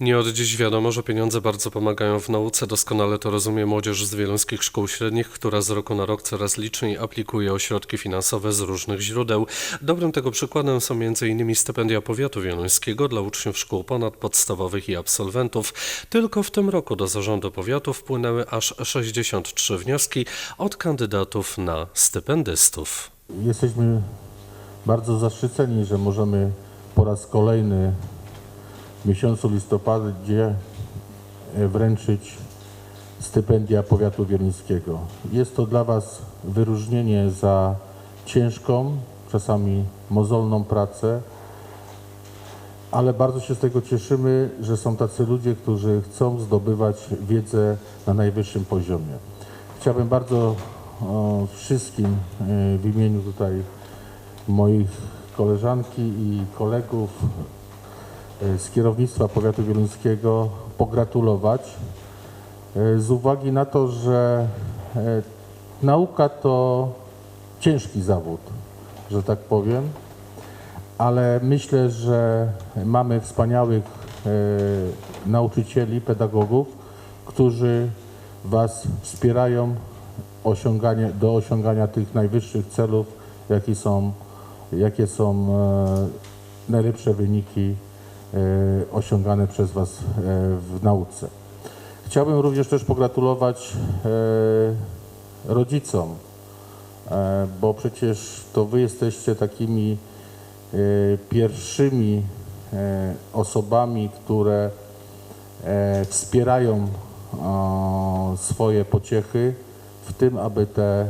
Nie od dziś wiadomo, że pieniądze bardzo pomagają w nauce. Doskonale to rozumie młodzież z wieluńskich szkół średnich, która z roku na rok coraz liczniej aplikuje o środki finansowe z różnych źródeł. Dobrym tego przykładem są m.in. stypendia powiatu wieluńskiego dla uczniów szkół ponadpodstawowych i absolwentów. Tylko w tym roku do zarządu powiatu wpłynęły aż 63 wnioski od kandydatów na stypendystów. Jesteśmy bardzo zaszczyceni, że możemy po raz kolejny w miesiącu listopadzie e, wręczyć stypendia powiatu wiernickiego. Jest to dla Was wyróżnienie za ciężką, czasami mozolną pracę, ale bardzo się z tego cieszymy, że są tacy ludzie, którzy chcą zdobywać wiedzę na najwyższym poziomie. Chciałbym bardzo o, wszystkim e, w imieniu tutaj moich koleżanki i kolegów z kierownictwa powiatu wieluńskiego pogratulować e, z uwagi na to, że e, nauka to ciężki zawód, że tak powiem ale myślę, że mamy wspaniałych e, nauczycieli, pedagogów, którzy Was wspierają osiąganie, do osiągania tych najwyższych celów, jakie są, jakie są e, najlepsze wyniki e, osiągane przez Was e, w nauce. Chciałbym również też pogratulować e, rodzicom, e, bo przecież to Wy jesteście takimi e, pierwszymi e, osobami, które e, wspierają swoje pociechy w tym, aby te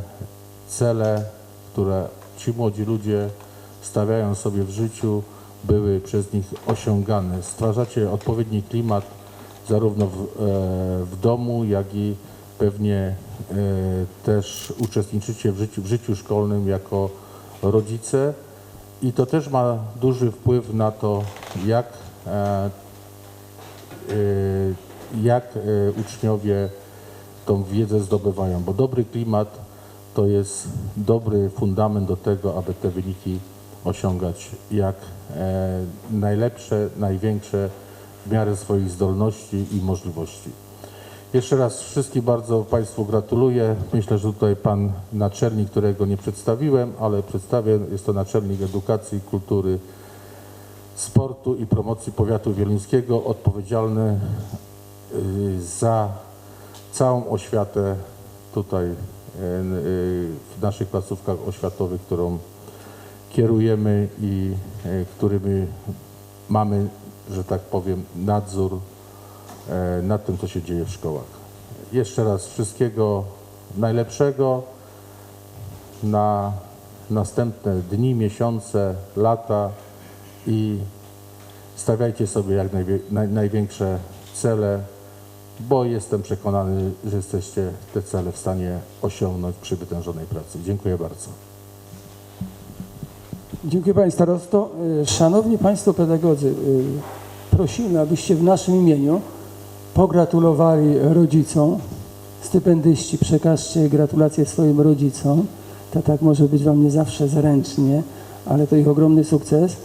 cele, które ci młodzi ludzie stawiają sobie w życiu, były przez nich osiągane. Stwarzacie odpowiedni klimat zarówno w, e, w domu, jak i pewnie e, też uczestniczycie w życiu, w życiu szkolnym jako rodzice i to też ma duży wpływ na to, jak, e, jak uczniowie tą wiedzę zdobywają, bo dobry klimat to jest dobry fundament do tego, aby te wyniki osiągać jak e, najlepsze, największe w miarę swoich zdolności i możliwości. Jeszcze raz wszystkim bardzo Państwu gratuluję. Myślę, że tutaj Pan naczelnik, którego nie przedstawiłem, ale przedstawię, jest to naczelnik edukacji, kultury, sportu i promocji powiatu wieluńskiego, odpowiedzialny y, za całą oświatę tutaj y, y, w naszych placówkach oświatowych, którą kierujemy i y, którymi mamy, że tak powiem, nadzór e, nad tym, co się dzieje w szkołach. Jeszcze raz wszystkiego najlepszego na następne dni, miesiące, lata i stawiajcie sobie jak największe cele, bo jestem przekonany, że jesteście te cele w stanie osiągnąć przy wytężonej pracy. Dziękuję bardzo. Dziękuję Panie Starosto. Y, Szanowni Państwo pedagodzy, y, prosimy, abyście w naszym imieniu pogratulowali rodzicom. Stypendyści, przekażcie gratulacje swoim rodzicom. To tak może być Wam nie zawsze zręcznie, ale to ich ogromny sukces.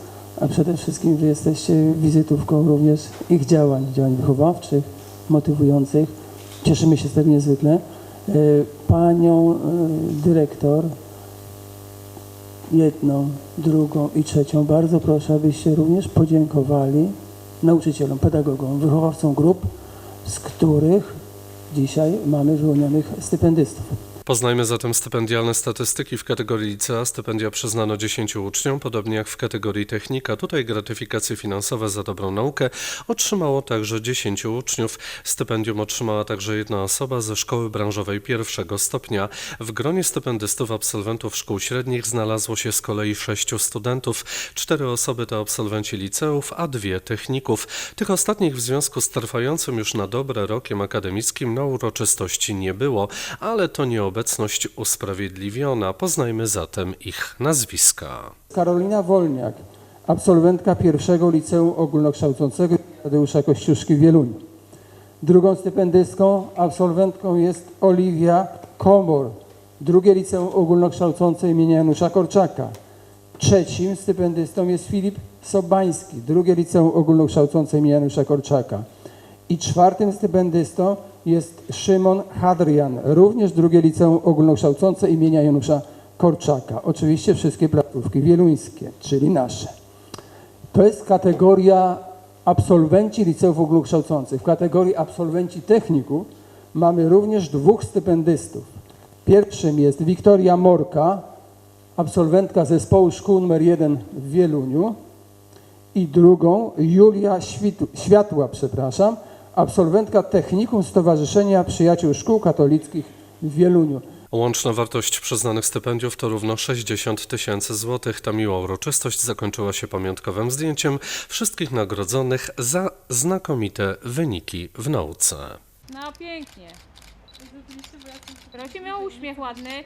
A przede wszystkim Wy jesteście wizytówką również ich działań, działań wychowawczych, motywujących. Cieszymy się z tego niezwykle. Y, Panią dyrektor, jedną, drugą i trzecią. Bardzo proszę, abyście również podziękowali nauczycielom, pedagogom, wychowawcom grup, z których dzisiaj mamy wyłonionych stypendystów. Poznajmy zatem stypendialne statystyki w kategorii licea. Stypendia przyznano 10 uczniom, podobnie jak w kategorii technika. Tutaj gratyfikacje finansowe za dobrą naukę otrzymało także 10 uczniów. Stypendium otrzymała także jedna osoba ze szkoły branżowej pierwszego stopnia. W gronie stypendystów absolwentów szkół średnich znalazło się z kolei 6 studentów. Cztery osoby to absolwenci liceów, a dwie techników. Tych ostatnich w związku z trwającym już na dobre rokiem akademickim na uroczystości nie było, ale to nieobecność usprawiedliwiona. Poznajmy zatem ich nazwiska. Karolina Wolniak, absolwentka pierwszego liceum ogólnokształcącego Tadeusza Kościuszki w Wieluniu. Drugą stypendystką, absolwentką jest Oliwia Komor, drugie liceum ogólnokształcące imienia Janusza Korczaka. Trzecim stypendystą jest Filip Sobański, drugie liceum ogólnokształcące imienia Janusza Korczaka. I czwartym stypendystą jest Szymon Hadrian, również drugie liceum ogólnokształcące imienia Janusza Korczaka. Oczywiście wszystkie placówki wieluńskie, czyli nasze. To jest kategoria absolwenci liceów ogólnokształcących. W kategorii absolwenci techników mamy również dwóch stypendystów. Pierwszym jest Wiktoria Morka, absolwentka zespołu szkół nr 1 w Wieluniu i drugą Julia Świtu, Światła, przepraszam, absolwentka Technikum Stowarzyszenia Przyjaciół Szkół Katolickich w Wieluniu. Łączna wartość przyznanych stypendiów to równo 60 tysięcy złotych. Ta miła uroczystość zakończyła się pamiątkowym zdjęciem wszystkich nagrodzonych za znakomite wyniki w nauce. No pięknie. Roki miał uśmiech ładny.